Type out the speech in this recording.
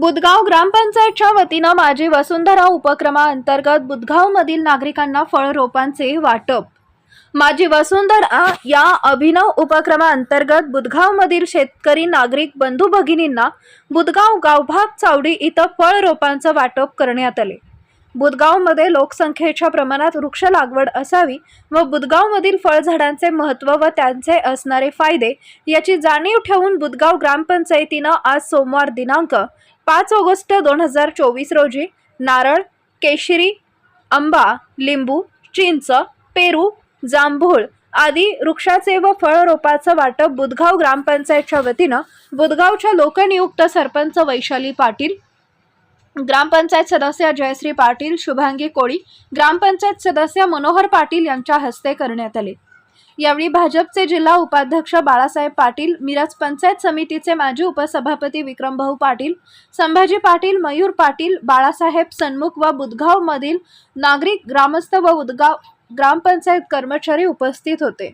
बुदगाव ग्रामपंचायतच्या वतीनं माझी वसुंधरा उपक्रमाअंतर्गत बुदगावमधील नागरिकांना फळरोपांचे वाटप. माझी वसुंधरा या अभिनव उपक्रमाअंतर्गत बुदगावमधील शेतकरी नागरिक बंधू भगिनींना बुदगाव गावभाग चावडी इथं फळरोपांचं वाटप करण्यात आले. बुदगावमध्ये लोकसंख्येच्या प्रमाणात वृक्ष लागवड असावी व बुदगावमधील फळझाडांचे महत्त्व व त्यांचे असणारे फायदे याची जाणीव ठेवून बुदगाव ग्रामपंचायतीनं आज सोमवार दिनांक पाच ऑगस्ट दोन हजार चोवीस रोजी नारळ केशरी आंबा लिंबू चिंच पेरू जांभूळ आदी वृक्षाचे व फळरोपाचं वाटप बुदगाव ग्रामपंचायतच्या वतीनं बुदगावच्या लोकनियुक्त सरपंच वैशाली पाटील ग्रामपंचायत सदस्य जयश्री पाटील शुभांगी कोळी ग्रामपंचायत सदस्य मनोहर पाटील यांच्या हस्ते करण्यात आले. यावेळी भाजपचे जिल्हा उपाध्यक्ष बाळासाहेब पाटील मिरज पंचायत समितीचे माजी उपसभापती विक्रमभाऊ पाटील संभाजी पाटील मयूर पाटील बाळासाहेब सन्मुख व बुधगावमधील नागरिक ग्रामस्थ व उदगाव ग्रामपंचायत कर्मचारी उपस्थित होते.